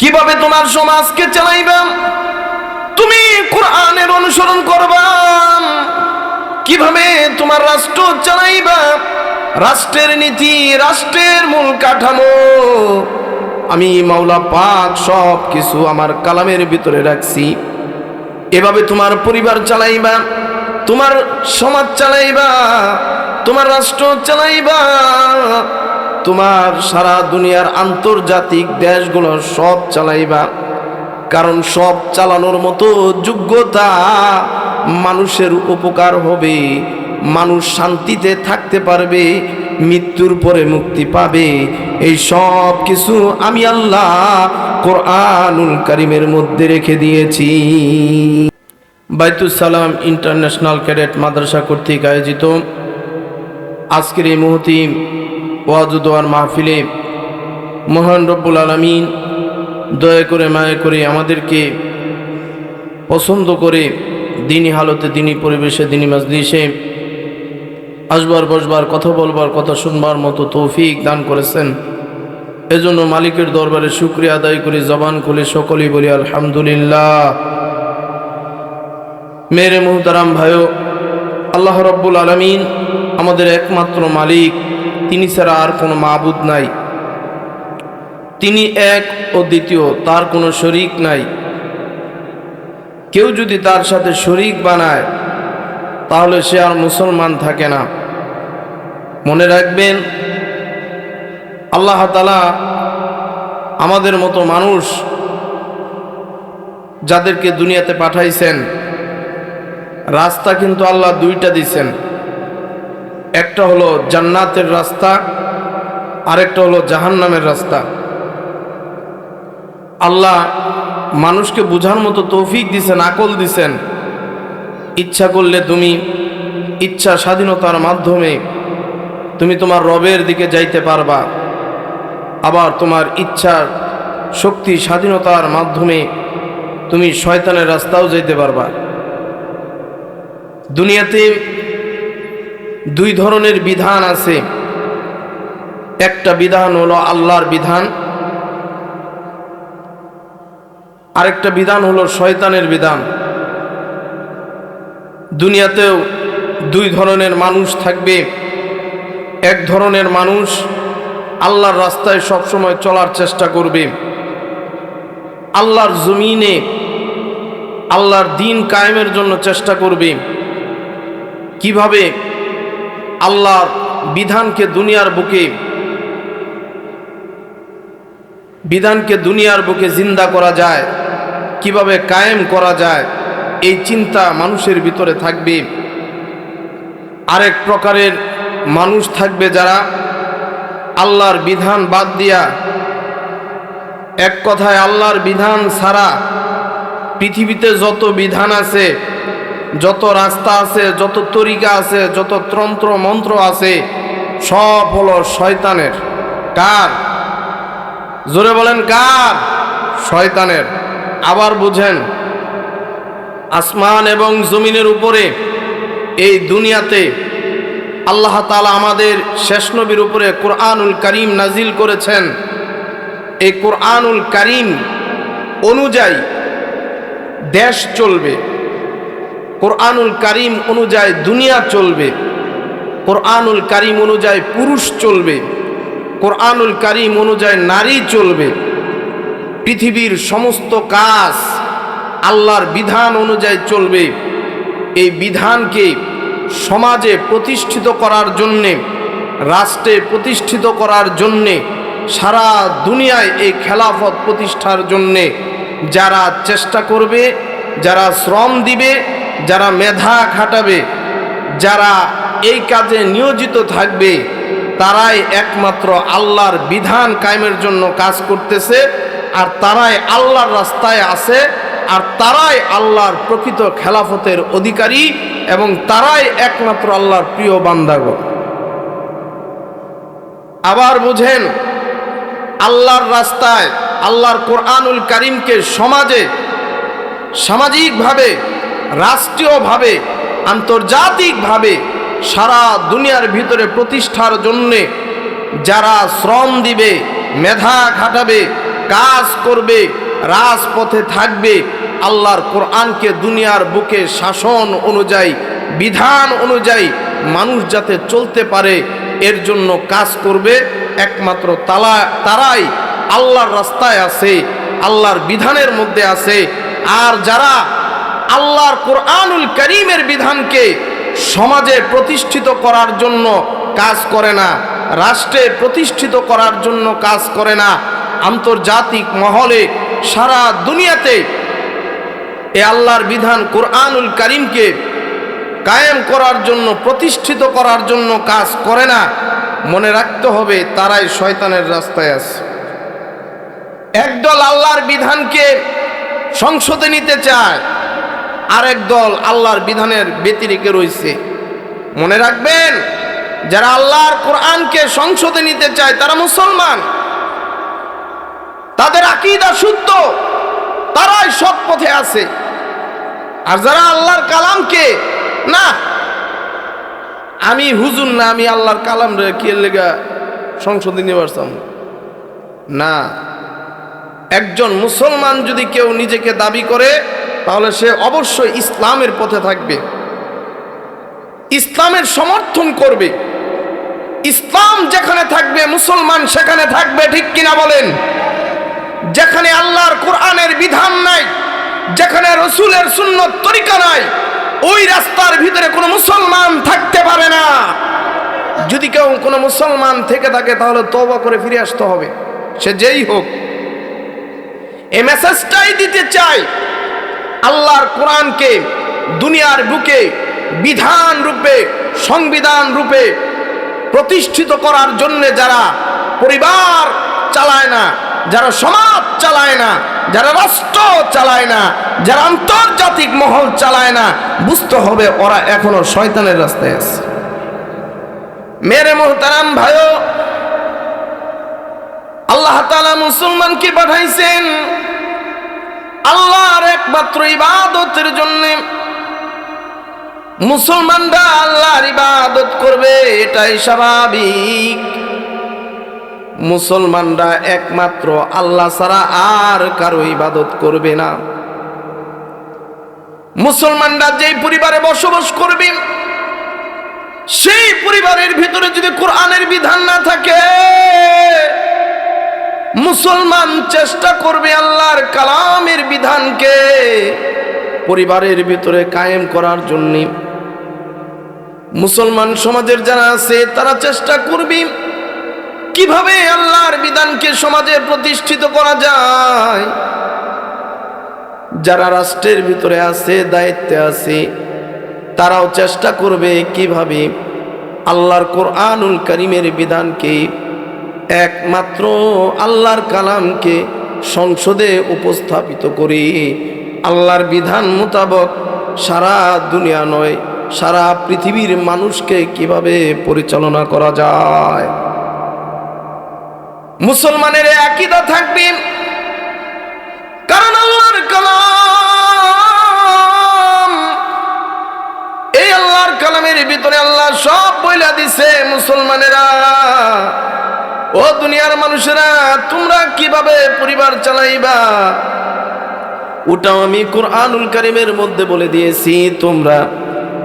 কীভাবে তোমার সমাজকে চালাইবা? তুমি কোরআনের অনুসরণ করবা। কীভাবে তোমার রাষ্ট্র চালাইবা? রাষ্ট্রের নীতি, রাষ্ট্রের মূল কাঠামো। আমি মাওলা পাক সব কিছু আমার কালামের ভিতরে রাখছি। এভাবে তোমার পরিবার চালাইবা, তোমার সমাজ চালাইবা, তোমার রাষ্ট্র চালাইবা। তোমার সারা দুনিয়ার আন্তর্জাতিক দেশগুলো সব চালাইবা। কারণ সব চালানোর মতো যোগ্যতা মানুষের উপকার হবে। মানুষ শান্তিতে থাকতে পারবে, মৃত্যুর পরে মুক্তি পাবে। এই সব কিছু আমি আল্লাহ কোরআনুল কারিমের মধ্যে রেখে দিয়েছি। সালাম ইন্টারন্যাশনাল ক্যাডেট মাদ্রাসা কর্তৃক আয়োজিত আজকের এই মুহূর্তে ওয়াজুদোয়ার মাহফিলে মহান রব্বুল আলমিন দয়া করে, মায়া করে আমাদেরকে পছন্দ করে দিনী হালতে, দিনী পরিবেশে, দিনী মাজলিসে আসবার, বসবার, কথা বলবার, কথা শুনবার মতো তৌফিক দান করেছেন। এজন্য মালিকের দরবারে শুক্রিয়া আদায় করে, জবান খুলে সকলেই বলি, আলহামদুলিল্লাহ। মেরে মুহতারাম ভাইও, আল্লাহ রব্বুল আলমিন আমাদের একমাত্র মালিক। তিনি ছাড়া আর কোনো মাবুদ নাই। তিনি এক ও দ্বিতীয়, তার কোনো শরিক নাই। কেউ যদি তার সাথে শরিক বানায়, তাহলে সে আর মুসলমান থাকে না। মনে রাখবেন, আল্লাহ তালা আমাদের মতো মানুষ যাদেরকে দুনিয়াতে পাঠাইছেন, রাস্তা কিন্তু আল্লাহ দুইটা দিছেন। একটা হলো জান্নাতের রাস্তা, আরেকটা হলো জাহান্নামের রাস্তা। আল্লাহ মানুষকে বোঝার মতো তৌফিক দিছেন, আকল দিছেন। ইচ্ছা করলে তুমি ইচ্ছা স্বাধীনতার মাধ্যমে তুমি তোমার রবের দিকে যাইতে পারবা। আবার তোমার ইচ্ছার শক্তি স্বাধীনতার মাধ্যমে তুমি শয়তানের রাস্তাও যাইতে পারবা। দুনিয়াতে দুই ধরনের বিধান আছে। একটা বিধান হলো আল্লাহর বিধান, আরেকটা বিধান হলো শয়তানের বিধান। দুনিয়াতেও দুই ধরনের মানুষ থাকবে। এক ধরনের মানুষ আল্লাহর রাস্তায় সবসময় চলার চেষ্টা করবে। আল্লাহর জমিনে আল্লাহর দিন কায়েমের জন্য চেষ্টা করবে। কীভাবে? আল্লাহর বিধানকে দুনিয়ার বুকে, বিধানকে দুনিয়ার বুকে জিন্দা করা যায়, কীভাবে কায়েম করা যায়, এই চিন্তা মানুষের ভিতরে থাকবে। আরেক প্রকারের মানুষ থাকবে যারা আল্লাহর বিধান বাদ দিয়া, এক কথায় আল্লাহর বিধান ছাড়া পৃথিবীতে যত বিধান আছে যত রাস্তা আছে, যত তরিকা আছে, যত তন্ত্র, মন্ত্র আছে, সব হলো শয়তানের। কার? জোরে বলেন, কার? শয়তানের। আবার বুঝেন, আসমান এবং জমিনের উপরে এই দুনিয়াতে আল্লাহ তালা আমাদের শেষ নবীর উপরে কোরআনুল করিম নাজিল করেছেন। এই কোরআনুল করিম অনুযায়ী দেশ চলবে। কোরআনুল করিম অনুযায়ী দুনিয়া চলবে, কোরআনুল করিম অনুযায়ী পুরুষ চলবে, কোরআনুল করিম অনুযায়ী নারী চলবে। পৃথিবীর সমস্ত কাজ আল্লাহর বিধান অনুযায়ী চলবে। এই বিধানকে সমাজে প্রতিষ্ঠিত করার জন্যে, রাষ্ট্রে প্রতিষ্ঠিত করার জন্যে, সারা দুনিয়ায় এই খেলাফত প্রতিষ্ঠার জন্যে যারা চেষ্টা করবে, যারা শ্রম দিবে যারা মেধা খাটাবে, যারা এই কাজে নিয়োজিত থাকবে, তারাই একমাত্র আল্লাহর বিধান কায়েমের জন্য কাজ করতেছে, আর তারাই আল্লাহর রাস্তায় আছে, আর তারাই আল্লাহর প্রকৃত খেলাফতের অধিকারী এবং তারাই একমাত্র আল্লাহর প্রিয় বান্দাগণ। আবার বুঝেন, আল্লাহর রাস্তায়, আল্লাহর কোরআনুল করিমকে সমাজে, সামাজিকভাবে রাষ্ট্রীয়ভাবে, আন্তর্জাতিকভাবে সারা দুনিয়ার ভিতরে প্রতিষ্ঠার জন্যে যারা শ্রম দিবে, মেধা খাটাবে, কাজ করবে, রাজপথে থাকবে, আল্লাহর কোরআনকে দুনিয়ার বুকে শাসন অনুযায়ী, বিধান অনুযায়ী মানুষ যাতে চলতে পারে, এর জন্য কাজ করবে একমাত্র তালা, তারাই আল্লাহর রাস্তায় আছে, আল্লাহর বিধানের মধ্যে আছে। আর যারা আল্লাহর কোরআনুল করিমের বিধানকে সমাজে প্রতিষ্ঠিত করার জন্য কাজ করে না, রাষ্ট্রে প্রতিষ্ঠিত করার জন্য কাজ করে না, আন্তর্জাতিক মহলে সারা দুনিয়াতে এ আল্লাহর বিধান কোরআনুল করিমকে কায়েম করার জন্য, প্রতিষ্ঠিত করার জন্য কাজ করে না, মনে রাখতে হবে তারাই শয়তানের রাস্তায় আছে। একদল আল্লাহর বিধানকে সংসদে নিতে চায় আরেক দল আল্লাহর বিধানের ব্যতিরেকে রয়েছে। মনে রাখবেন, যারা আল্লাহর কোরআনকে সংসদে নিতে চায়, তারা মুসলমান। তাদের আকিদা শুদ্ধ, তারাই সৎ পথে আছে। আর যারা আল্লাহর কালামকে, না, আমি হুজুর না, আমি আল্লাহর কালাম রে, কি লেগা সংসদে নিয়ে পারতাম না। একজন মুসলমান যদি কেউ নিজেকে দাবি করে তাহলে সে অবশ্যই ইসলামের পথে থাকবে। ইসলামের সমর্থন করবে। ইসলাম যেখানে থাকবে, মুসলমান সেখানে থাকবে, ঠিক কিনা বলেন? যেখানে আল্লাহর কোরআনের বিধান নাই, যেখানে রসুলের শূন্য তরিকা নাই, ওই রাস্তার ভিতরে কোনো মুসলমান থাকতে পারে না। যদি কেউ কোনো মুসলমান থেকে থাকে, তাহলে তবা করে ফিরে আসতে হবে। সে যেই হোক। এই মেসেজটাই দিতে চাই আল্লাহর কোরআনকে দুনিয়ার বুকে বিধান রূপে, সংবিধান রূপে প্রতিষ্ঠিত করার জন্য যারা পরিবার চালায় না, যারা সমাজ চালায় না, যারা রাষ্ট্র চালায় না, যারা আন্তর্জাতিক মহল চালায় না, বুঝতে হবে ওরা এখনও শয়তানের রাস্তায় আছে। মেরে মোহতারাম ভাইও, আল্লাহ তালা মুসলমানকে পাঠাইছেন আল্লাহর একমাত্র ইবাদতের জন্য মুসলমানরা আল্লাহর ইবাদত করবে, এটাই স্বাভাবিক। মুসলমানরা একমাত্র আল্লাহ ছাড়া আর কারও ইবাদত করবে না। মুসলমানরা যেই পরিবারে বসবাস করবে, সেই পরিবারের ভিতরে যদি কোরআনের বিধান না থাকে মুসলমান চেষ্টা করবে আল্লাহর কালামের বিধানকে পরিবারের ভিতরে কায়েম করার জন্য। মুসলমান সমাজের যারা আছে, তারা চেষ্টা করবে কীভাবে আল্লাহর বিধানকে সমাজে প্রতিষ্ঠিত করা যায়। যারা রাষ্ট্রের ভিতরে আছে, দায়িত্বে আছে, তারাও চেষ্টা করবে কীভাবে আল্লাহর কোরআনুল করিমের বিধানকে একমাত্র আল্লাহর কালামকে সংসদে উপস্থাপিত করে। আল্লাহর বিধান মোতাবক সারা দুনিয়া নয়, সারা পৃথিবীর মানুষকে কীভাবে পরিচালনা করা যায়? মুসলমানের একইদা থাকবে কারণ আল্লাহর কালাম। এই আল্লাহর কালামের ভিতরে আল্লাহ সব বইলা দিছে মুসলমানেরা। ও দুনিয়ার মানুষেরা, তোমরা কীভাবে পরিবার চালাইবা? ওটাও আমি কোরআনুল কারিমের মধ্যে বলে দিয়েছি, তোমরা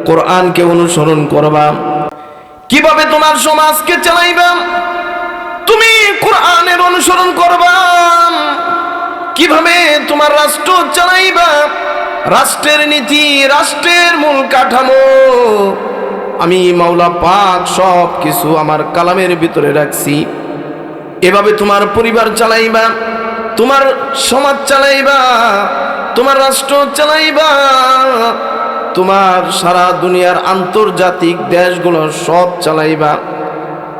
কোরআনকে অনুসরণ করবা। কীভাবে তোমার সমাজকে চালাইবা? তুমি কোরআনের অনুসরণ করবা। কীভাবে তোমার রাষ্ট্র চালাইবা? রাষ্ট্রের নীতি, রাষ্ট্রের মূল কাঠামো। আমি মাওলা পাক সব কিছু আমার কালামের ভিতরে রাখছি। এভাবে তোমার পরিবার চালাইবা, তোমার সমাজ চালাইবা, তোমার রাষ্ট্র চালাইবা, তোমার সারা দুনিয়ার আন্তর্জাতিক দেশগুলো সব চালাইবা।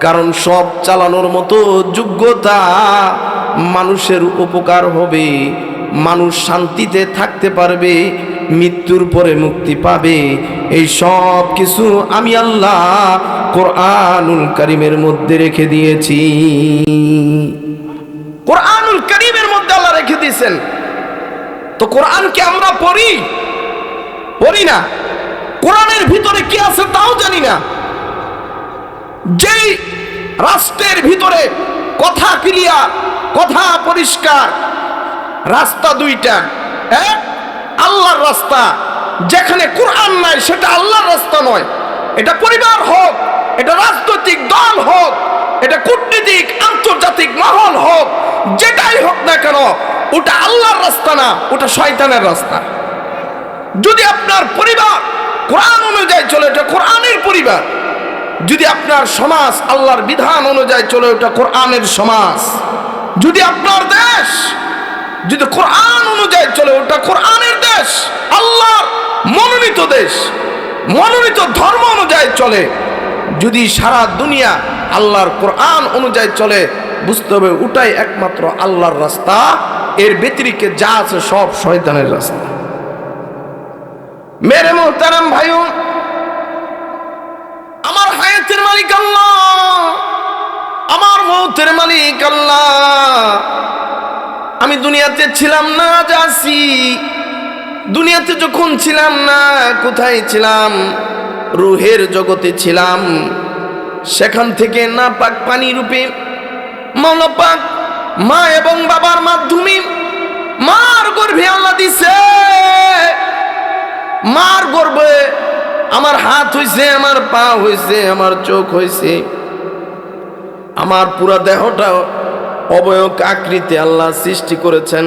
কারণ সব চালানোর মতো যোগ্যতা মানুষের উপকার হবে, মানুষ শান্তিতে থাকতে পারবে মৃত্যুর পরে মুক্তি পাবে। এই সব কিছু আমি আল্লাহ কোরআনুল করিমের মধ্যে রেখে দিয়েছি। কোরআনুল করিমের মধ্যে আল্লাহ রেখে দিয়েছেন। তো কোরআনকে আমরা পড়ি? পড়ি না। কোরআনের ভিতরে কি আছে তাও জানি না। যেই রাষ্ট্রের ভিতরে কথা ক্রিয়া, কথা পরিষ্কার, রাস্তা দুইটা এক আল্লাহর রাস্তা। যেখানে কোরআন নাই, সেটা আল্লাহর রাস্তা নয়। এটা পরিবার হোক, এটা রাজনৈতিক দল হোক, এটা কূটনীতিক, আন্তর্জাতিক মহল হোক, যেটাই হোক না কেন, ওটা আল্লাহর রাস্তা না, ওটা শয়তানের রাস্তা। যদি আপনার পরিবার কোরআন অনুযায়ী চলে, ওটা কোরআনের পরিবার। যদি আপনার সমাজ আল্লাহর বিধান অনুযায়ী চলে, ওটা কোরআনের সমাজ। যদি আপনার দেশ যদি কোরআন অনুযায়ী চলে ওটা কোরআনের দেশ, আল্লাহর মনোনীত দেশ, মনোনীত ধর্ম অনুযায়ী চলে। যদি সারা দুনিয়া আল্লাহর কোরআন অনুযায়ী চলে, বুঝতে হবে ওটাই একমাত্র আল্লাহর রাস্তা। এর ব্যতিরিকে যা আছে সব শয়তানের রাস্তা। মেরে মোহতারাম ভাইও, আমার হায়াতের মালিক আল্লাহ, আমার মৌতের মালিক আল্লাহ। আমি দুনিয়াতে ছিলাম না যাচ্ছি দুনিয়াতে যখন ছিলাম না, কোথায় ছিলাম? রুহের জগতে ছিলাম। সেখান থেকে না পাক পানি রূপে পাক মা এবং বাবার মাধ্যমে মার গর্ভে আল্লাহ দিছে। মার গর্বে আমার হাত হইছে, আমার পা হইছে, আমার চোখ হইছে। আমার পুরা দেহটা অবয়ব আকৃতি আল্লাহ সৃষ্টি করেছেন।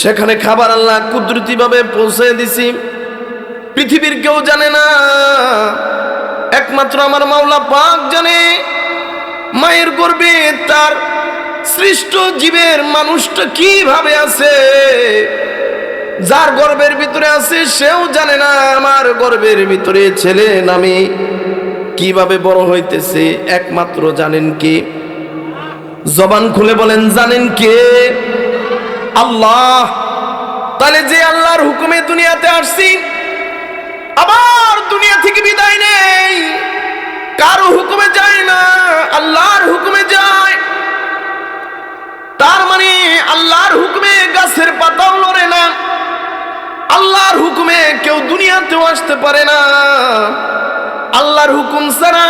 সেখানে খাবার আল্লাহ কুদরতিভাবে পৌঁছে দিছি। পৃথিবীর কেউ জানে না, একমাত্র আমার মাওলা পাক জানে। মায়ের গর্বে তার সৃষ্ট জীবের মানুষটা কীভাবে আছে, যার গর্বের ভিতরে আছে সেও জানে না, আমার গর্বের ভিতরে ছেলে নামে কীভাবে বড় হইতেছে, একমাত্র জানেন কে? জবান খুলে বলেন, জানেন কে? আল্লাহ। তাহলে যে আল্লাহর হুকুমে দুনিয়াতে আসছি, আবার দুনিয়া থেকে বিদায় নেই। কারও হুকুমে যায় না, আল্লাহর হুকুমে যায়। তার মানে আল্লাহর হুকুমে গাছের পাতাও লড়ে না। আল্লাহর হুকুমে কেউ দুনিয়াতেও আসতে পারে না। আল্লাহর হুকুম ছাড়া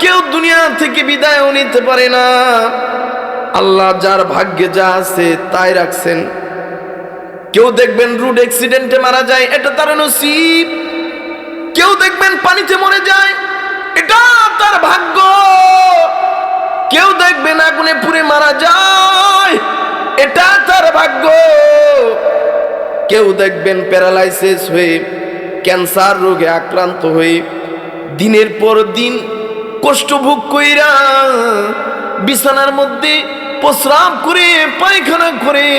কেউ দুনিয়া থেকে বিদায়ও নিতে পারে না। আল্লাহ যার ভাগ্যে যা আছে তাই রাখছেন। কেউ দেখবেন রুড অ্যাক্সিডেন্টে মারা যায়, এটা তার নসিব। কেউ দেখবেন পানিতে মরে যায়, এটা তার ভাগ্য। কেউ দেখবেন আগুনে পুড়ে মারা যায়, এটা তার ভাগ্য। কেউ দেখবেন প্যারালাইসিস হয়ে ক্যান্সার রোগে আক্রান্ত হয়ে দিনের পর দিন কষ্ট ভোগ কইরা বিছানার মধ্যে প্রস্রাব করে, পায়খানা করে,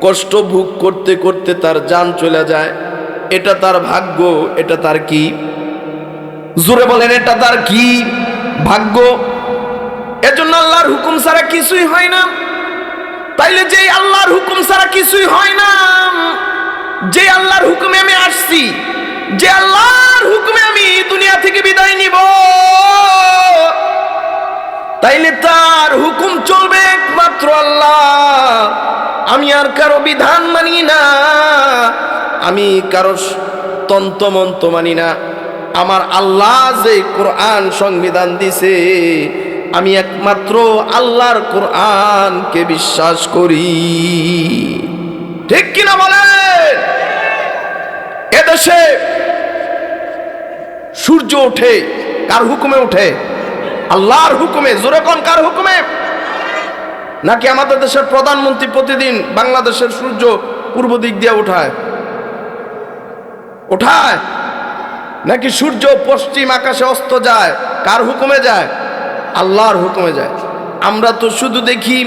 কষ্ট ভোগ করতে করতে তার যান চলে যায়। এটা তার ভাগ্য, এটা তার কি? জোরে বলেন, এটা তার কি ভাগ্য? এজন্য আল্লাহর হুকুম ছাড়া কিছুই হয় না। তাইলে যে আল্লাহর হুকুম ছাড়া কিছুই হয় না। যে আল্লাহর হুকুমে আমি আসছি যে আল্লাহর হুকুমে আমি দুনিয়া থেকে বিদায় নিব, তাইলে তার হুকুম চলবে একমাত্র আল্লাহ। আমি আর কারও বিধান মানি না, আমি কারও তন্তমন্ত মানি না। আমার আল্লাহ যে কোরআন সংবিধান দিছে, আমি একমাত্র আল্লাহর কোরআনকে বিশ্বাস করি। ঠিক কিনা বলেন? এদেশে সূর্য ওঠে, কার হুকুমে ওঠে? আল্লাহর হুকুমে। জোরে কোন কার হুকুমে? নাকি আমাদের দেশের প্রধানমন্ত্রী প্রতিদিন বাংলাদেশের সূর্য পূর্ব দিক দিয়ে ওঠায়? ওঠায়? নাকি সূর্য পশ্চিম আকাশে অস্ত যায়? কার হুকুমে যায়? আল্লাহর হুকুমে যায়। আমরা তো শুধু দেখি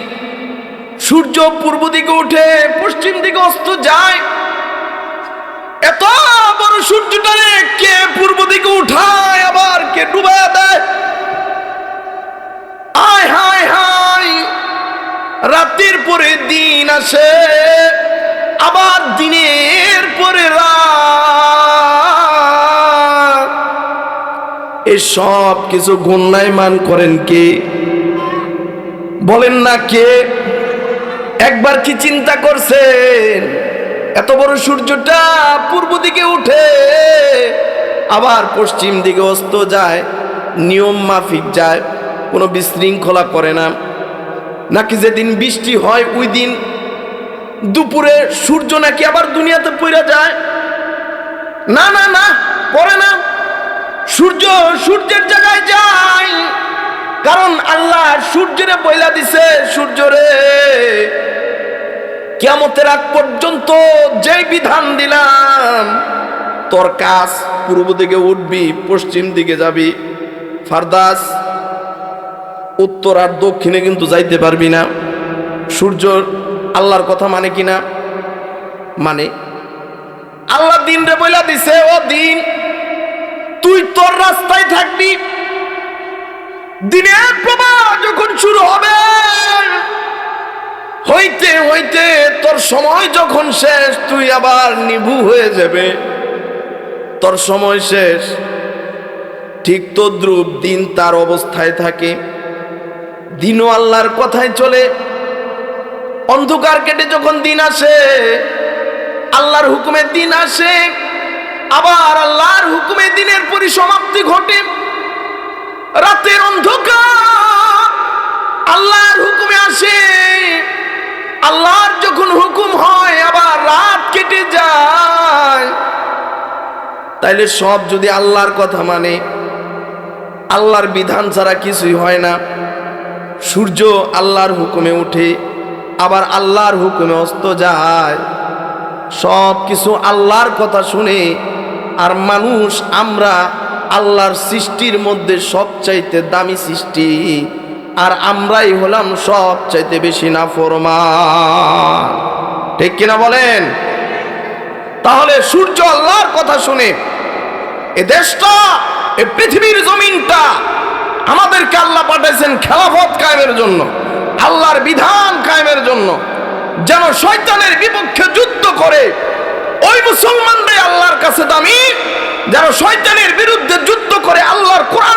সূর্য পূর্ব দিকে উঠে পশ্চিম দিকে অস্ত যায়। এত বড় সূর্যটারে কে পূর্ব দিকে উঠায়, আবার কে ডুবায় দেয়? আয়, হায় হায়, রাতের পরে দিন আসে, আবার দিনের পরে সব কিছু মান করেন কে? বলেন না কে? একবার কি চিন্তা করছেন? এত বড় সূর্যটা পূর্ব দিকে উঠে আবার পশ্চিম দিকে অস্ত যায়, নিয়ম মাফিক যায়, কোনো বিশৃঙ্খলা করে না। নাকি যেদিন বৃষ্টি হয়, ওই দিন দুপুরে সূর্য নাকি আবার দুনিয়াতে পড়ে যায়? না না না, পড়ে না। সূর্য সূর্যের জায়গায় যায়, কারণ আল্লাহ সূর্যরে বইলা দিছে, সূর্যরে। কেমতের আগ পর্যন্ত যে বিধান দিলাম, তোর কাজ পূর্ব দিকে উঠবি, পশ্চিম দিকে যাবি। ফারদাস, উত্তর আর দক্ষিণে কিন্তু যাইতে পারবি না। সূর্য আল্লাহর কথা মানে কিনা মানে আল্লাহ দিন রে বইলা দিছে, ও দিন, তুই তোর রাস্তায় থাকবি। দিনের প্রবাহ যখন শুরু হবে হইতে হইতে তোর সময় যখন শেষ, তুই আবার নিভু হয়ে যাবে। তোর সময় শেষ। ঠিক তদ্রুপ দিন তার অবস্থায় থাকে। দিনও আল্লাহর কথায় চলে। অন্ধকার কেটে যখন দিন আসে, আল্লাহর হুকুমে দিন আসে, আবার আল্লাহর হুকুমে দিনের পরিসমাপ্তি ঘটে। রাতের অন্ধকার আল্লাহর হুকুমে আসে। আল্লাহর যখন হুকুম হয়, আবার রাত কেটে যায়। তাইলে সব যদি আল্লাহর কথা মানে আল্লাহর বিধান ছাড়া কিছুই হয় না। সূর্য আল্লাহর হুকুমে উঠে, আবার আল্লাহর হুকুমে অস্ত যায়। সব কিছু আল্লাহর কথা শুনে, আর মানুষ, আমরা আল্লাহর সৃষ্টির মধ্যে সবচাইতে দামি সৃষ্টি। আর আমরাই হলাম সবচাইতে বেশি না ফরমান ঠিক কিনা বলেন? তাহলে সূর্য আল্লাহর কথা শুনে এ দেশটা, এ পৃথিবীর জমিনটা আমাদেরকে আল্লাহ পাঠাইছেন খেলাফত কায়েমের জন্য, আল্লাহর বিধান কায়েমের জন্য, যেন শয়তানের বিপক্ষে যুদ্ধ করে ওই মুসলমানরাই আল্লাহর কাছে দামি, যেন শয়তানের বিরুদ্ধে যুদ্ধ করে আল্লাহর কোরআনের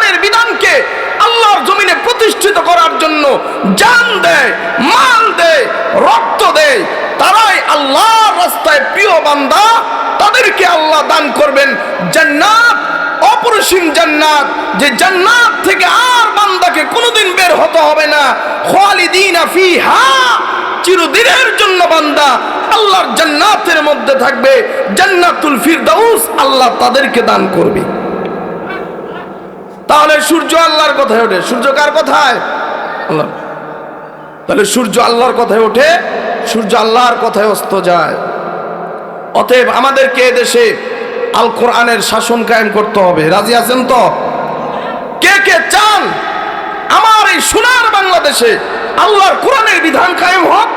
দেয় তারাই আল্লাহর রাস্তায় প্রিয় বান্দা, তাদেরকে আল্লাহ দান করবেন জান্নাত, অপরিসীম জান্নাত, যে জান্নাত থেকে আর বান্দাকে কোনোদিন বের হতে হবে না। খালিদিনা চিরদিনের জন্য বান্দা আল্লাহর জান্নাতের মধ্যে থাকবে, জান্নাতুল ফিরদাউস আল্লাহ তাদেরকে দান করবে। তাহলে সূর্য আল্লাহর কথায় ওঠে। সূর্য কার কথায়? আল্লাহ তাহলে সূর্য আল্লাহর কথায় ওঠে, সূর্য আল্লাহর কথায় অস্ত যায়। অতএব আমাদেরকে দেশে আল কোরআনের শাসন কায়েম করতে হবে। রাজি আছেন তো? কে কে চান আমার এই সোনার বাংলাদেশে আল্লাহর কোরআনের বিধান কায়েম হোক?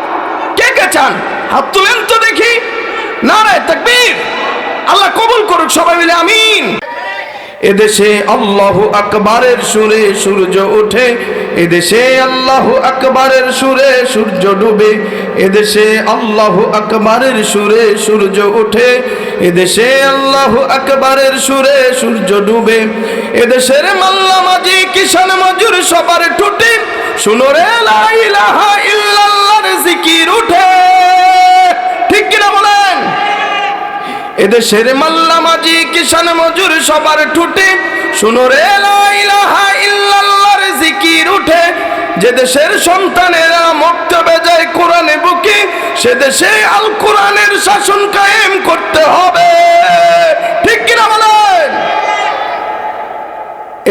কে কে চান? হাত তুলেন তো দেখি। নারায় তাকবীর। আল্লাহ কবুল করুক সবাই মিলে, আমিন। এদেশে আল্লাহ আকবরের সুরে সূর্য ওঠে, এদেশে আল্লাহ আকবরের সুরে সূর্য ডুবে, এদেশে আল্লাহ আকবরের সুরে সূর্য ওঠে, এদেশে আল্লাহ আকবরের সুরে সূর্য ডুবে, এদেশের মাল্লা মাঝি কিষান মজুর সবার টুটে শুনো রে লা ইলাহা ইল্লাল্লাহর জিকির উঠে। ঠিক কিনা এদেশের মাল্লা মাঝি কিষান মজুর সবার ঠুটে। শুনো রে ইল্লাল্লাহর জিকির উঠে। যে দেশের সন্তানেরা মক্তবে যায় কোরআনে বুকে, সে দেশে আল কোরআনের শাসন কায়েম করতে হবে। ঠিক কিনা বলেন?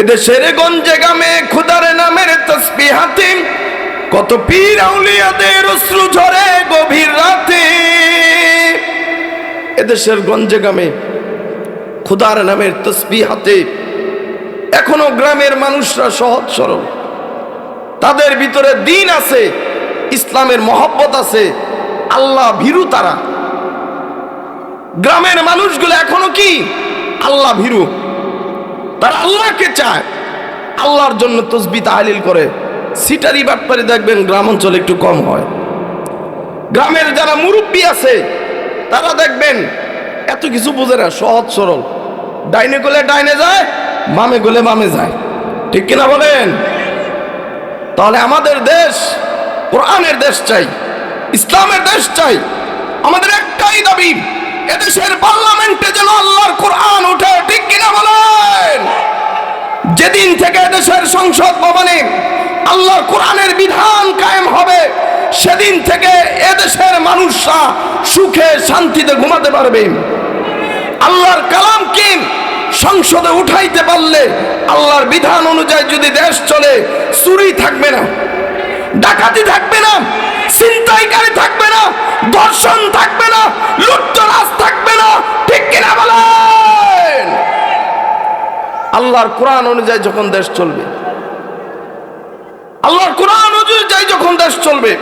এদেশের গঞ্জে গামে খুদার নামের তসবি হাতে, কত পীর আউলিয়াদের অশ্রু ঝরে গভীর রাতে। এদেশের গঞ্জে গ্রামে খুদার নামের তসবি হাতে এখনও গ্রামের মানুষরা সহজ সরল। তাদের ভিতরে দিন আছে, ইসলামের মহব্বত আছে, আল্লাহ ভীরু তারা। গ্রামের মানুষগুলো এখনও কি? আল্লাহ ভীরু। তারা আল্লাহকে চায়। আল্লাহর জন্য তসবি তাহলিল করে। সিটারি বাটপারি দেখবেন গ্রাম অঞ্চলে একটু কম হয়। গ্রামের যারা মুরব্বী আছে তারা দেখবেন এত কিছু বোঝে না, সহজ সরল। ডাইনে গলে ডাইনে যায় মামে গলে মামে যায়। ঠিক কিনা বলেন? তাহলে আমাদের দেশ কোরআনের দেশ চাই, ইসলামের দেশ চাই। আমাদের একটাই দাবি, এদেশের পার্লামেন্টে যেন আল্লাহর কোরআন উঠে ঠিক কিনা বলেন? যেদিন থেকে দেশের সংসদ ভবনে আল্লাহর কোরআনের বিধান কায়েম হবে। সেদিন থেকে এদেশের মানুষরা সুখে শান্তিতে ঘুমাতে পারবে। আল্লাহর কালাম কি? সংসদে উঠাইতে পারলে আল্লাহর বিধান অনুযায়ী যদি দেশ চলে, চুরি থাকবে না, ডাকাতি থাকবে না, ছিনতাইকারী থাকবে না, ধর্ষণ থাকবে না, লুটতরাজ থাকবে না, ঠিক কিনা বলেন? আল্লাহর কোরআন অনুযায়ী যখন দেশ চলবে আল্লাহর কোরআন অনুযায়ী যখন দেশ চলবে,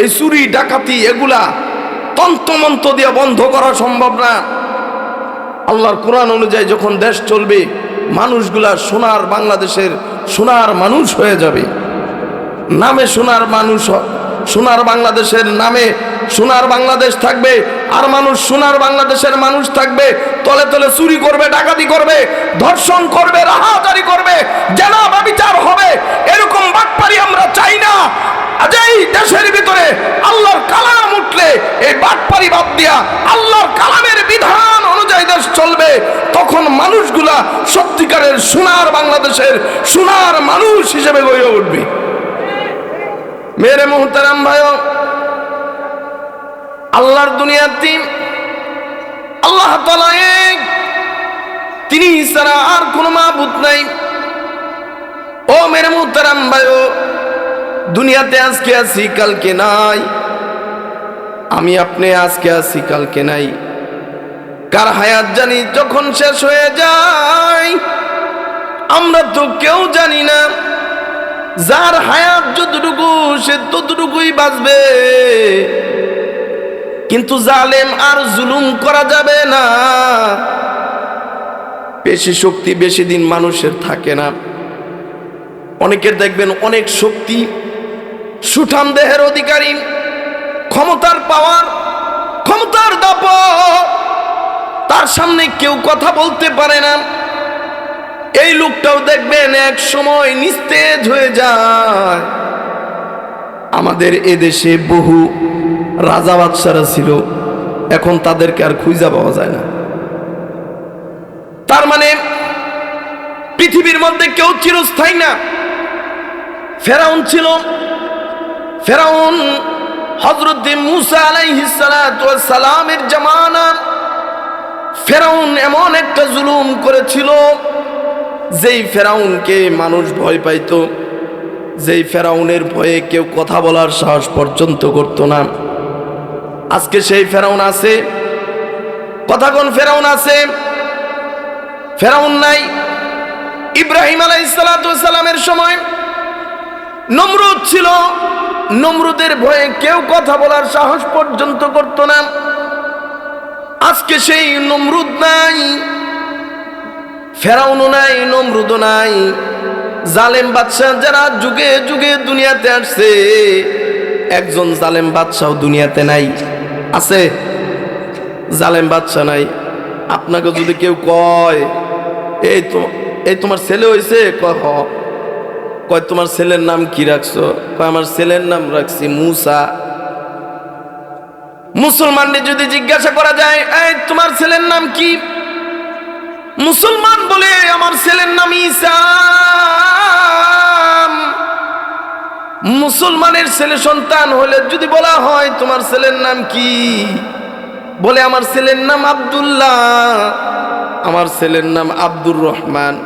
এই চুরি, ডাকাতি, এগুলা তন্ত্রমন্ত্র দিয়ে বন্ধ করা সম্ভব না। আল্লাহর কোরআন অনুযায়ী যখন দেশ চলবে, মানুষগুলা সোনার বাংলাদেশের সোনার মানুষ হয়ে যাবে। নামে সোনার মানুষ, সোনার বাংলাদেশের নামে সোনার বাংলাদেশ থাকবে আর মানুষ সোনার বাংলাদেশের মানুষ থাকবে, তলে তলে চুরি করবে, ডাকাতি করবে, ধর্ষণ করবে, রাহাজারি করবে জেনা বিচার হবে, এরকম বাটপারি আমরা চাই না। আজ এই দেশের ভিতরে আল্লাহর কালাম উঠলে, এই বাটপারি বাদ দিয়া আল্লাহর কালামের বিধান অনুযায়ী দেশ চলবে, তখন মানুষগুলা সত্যিকারের সোনার বাংলাদেশের সোনার মানুষ হিসেবে গড়ে উঠবে। মেরে মোহতারাম ভাই আল্লাহর দুনিয়াতে আল্লাহ তিনি ছাড়া আর কোনো মাবুদ নাই। ও মেরে মোহতারাম ভাই দুনিয়াতে আজকে আছি, কালকে নাই। আমি আপনি আজকে আছি, কালকে নাই। কার হায়াত জানি যখন শেষ হয়ে যায়, আমরা তো কেউ জানি না। যার হায়াত যতটুকু, সে ততটুকুই বাঁচবে। কিন্তু জালেম আর জুলুম করা যাবে না। বেশি শক্তি বেশি দিন মানুষের থাকে না। অনেকের দেখবেন অনেক শক্তি, সুঠাম দেহের অধিকারী, ক্ষমতার পাওয়ার, ক্ষমতার দাপ তার সামনে কেউ কথা বলতে পারে না। এই লোকটাও দেখবেন এক সময় নিস্তেজ হয়ে যায়। আমাদের এদেশে বহু রাজা বাদশারা ছিল। এখন তাদেরকে আর খুঁজা পাওয়া যায় না। তার মানে পৃথিবীর মধ্যে কেউ চিরস্থায়ী না। ফেরাউন ছিল। ফেরাউন হজরত মুসা আলাইহিস সালামের জামানা। ফেরাউন এমন একটা জুলুম করেছিল, যেই ফেরাউনকে মানুষ ভয় পাইতো। যেই ফেরাউনের ভয়ে কেউ কথা বলার সাহস পর্যন্ত করতো না। আজকে সেই ফেরাউন আছে। কথা কোন ফেরাউন আছে? ফেরাউন নাই। ইব্রাহিম আলাইসালামের সময় নমরুদ ছিল। নমরুদের ভয়ে কেউ কথা বলার সাহস পর্যন্ত করতো না। আজকে সেই নমরুদ নাই। ফেরাউনও নাই, নমরুদও নাই। জালেম বাদশাহ যারা যুগে যুগে দুনিয়াতে আসছে, একজন জালেম বাদশাহ দুনিয়াতে নাই। আছে? জালেম বাদশাহ নাই। আপনাকে যদি কেউ কয়, এই তো, এই তোমার ছেলে হয়েছে কয় কয়, তোমার ছেলের নাম কি রাখছো? কয়, আমার ছেলের নাম রাখছি মুসা। মুসলমানদের যদি জিজ্ঞাসা করা যায়, এই, তোমার ছেলের নাম কি? মুসলমান বলে, আমার ছেলের নাম ঈসা। মুসলমানের ছেলে সন্তান হলে যদি বলা হয়, তোমার ছেলের নাম কি? বলে, আমার ছেলের নাম আব্দুল্লাহ, আমার ছেলের নাম আব্দুর রহমান।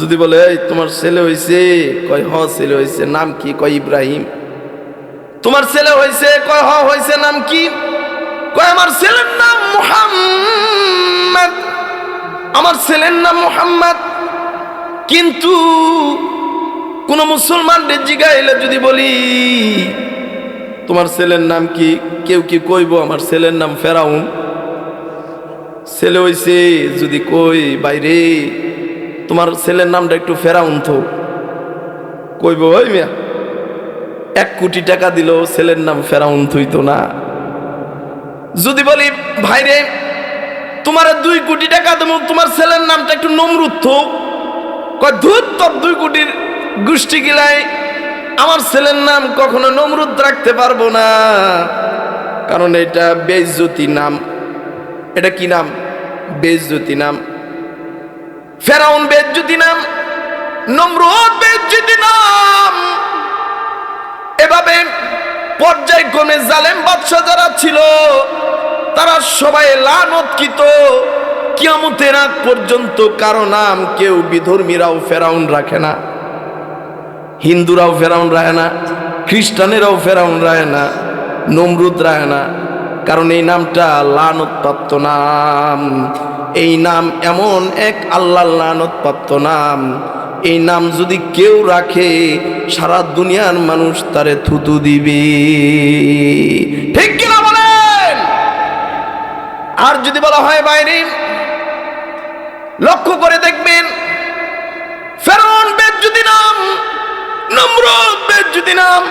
যদি বলে, এই, তোমার ছেলে হয়েছে কয়, হ, ছেলে হয়েছে নাম কি? কয়, ইব্রাহিম। তোমার ছেলে হয়েছে কয়, হ হয়েছে নাম কি? কয়, আমার ছেলের নাম মুহাম্মদ। আমার ছেলের নাম মোহাম্মদ। কিন্তু কোন মুসলমানদের জিগাইলে যদি বলি, তোমার ছেলের নাম কি? কেউ কি কইব? আমার ছেলের নাম ফেরাউন। ছেলে হইছে, যদি কই বাইরে তোমার ছেলের নামটা একটু ফেরাউন তো কইব, ওই মিয়া, এক কোটি টাকা দিল ছেলের নাম ফেরাউন থইতো না। যদি বলি ভাইরে তোমার দুই কোটি টাকা দেবো, তোমার ছেলের নামটা একটু নমরুদ তো কয়, ধূত তোর দুই কোটির গোষ্ঠী গিলাই আমার ছেলের নাম কখনো নমরুদ রাখতে পারব না। কারণ এটা বেজ্জতি নাম। এটা কি নাম? বেজ্জতি নাম। ফেরাউন বেজ্জতি নাম, নমরুদ বেজ্জিতি নাম। এভাবে পর্যায়ক্রমে জালেম বাদশাহ যারা ছিল, তারা সবাই লানতকৃত। কিয়ামতের আগ পর্যন্ত কারও নাম কেউ বিধর্মীরাও ফেরাউন রাখে না। হিন্দুরাও ফেরাউন রায় না, খ্রিস্টানেরাও ফেরাউন রায় না, নমরুদ রায় না। কারণ এই নামটা লানতপ্রাপ্ত নাম। এই নাম এমন এক আল্লাহ লানতপ্রাপ্ত নাম। এই নাম যদি কেউ রাখে, সারা দুনিয়ার মানুষ তারে থুতু দিবে। ঠিক কিনা বলেন? আর যদি বলা হয় বাইরে, লক্ষ্য করে দেখবেন নাম নমরুদ বেজ্জুদি নাম।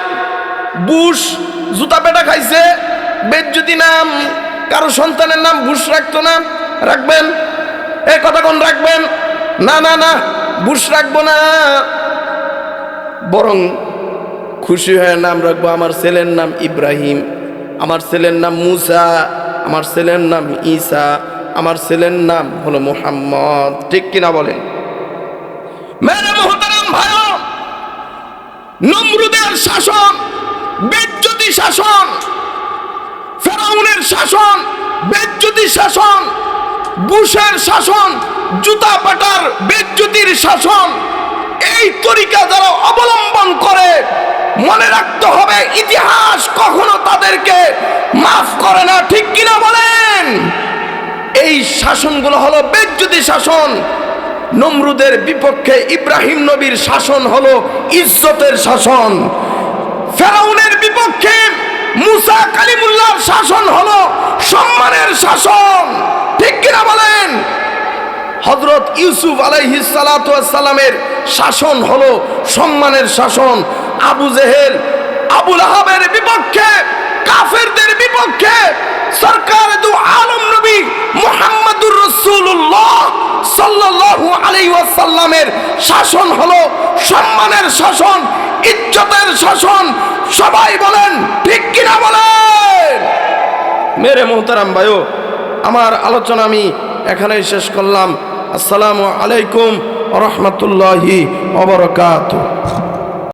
বুশ জুতা পেটা খাইছে বেজ্জুদি নাম। কারও সন্তানের নাম বুশ রাখতো না। রাখবেন? এ রাখবেন? না না না, বুশ রাখব না। বরং খুশি হয়ে নাম রাখব, আমার ছেলের নাম ইব্রাহিম, আমার ছেলের নাম মুসা, আমার ছেলের নাম ঈসা, আমার ছেলের নাম হলো মোহাম্মদ। ঠিক কিনা বলেন? নমরুদের শাসন, বেজ্জতি শাসন, ফেরাউনের শাসন, বেজ্জতি শাসন, বুশের শাসন জুতা পাটার বেজ্জতির শাসন, এই তরিকা যারা অবলম্বন করে, মনে রাখতে হবে ইতিহাস কখনো তাদেরকে মাফ করে না, ঠিক কিনা বলেন? এই শাসনগুলো হলো বেজ্জতি শাসন নমরুদের বিপক্ষে ইব্রাহিম নবীর শাসন হলো ইজ্জতের শাসন। ফেরাউনের বিপক্ষে মুসা কালিমুল্লাহর শাসন হলো সম্মানের শাসন। ঠিক কিনা বলেন? হজরত ইউসুফ আলাইহিসালামের শাসন হলো সম্মানের শাসন। আবু জেহেল, আবুল আহাবের বিপক্ষে, কাফেরদের বিপক্ষে সরকার দু আলম নবী মুহাম্মদুর রাসূলুল্লাহ সাল্লাল্লাহু আলাইহি ওয়াসাল্লামের শাসন হলো সম্মানের শাসন, ইজ্জতের শাসন। সবাই বলেন, ঠিক কিনা বলেন? মেরে মোহতারাম ভাইও, আমার আলোচনা আমি এখানেই শেষ করলাম। আসসালামু আলাইকুম রহমতুল্লাহি অবরকাত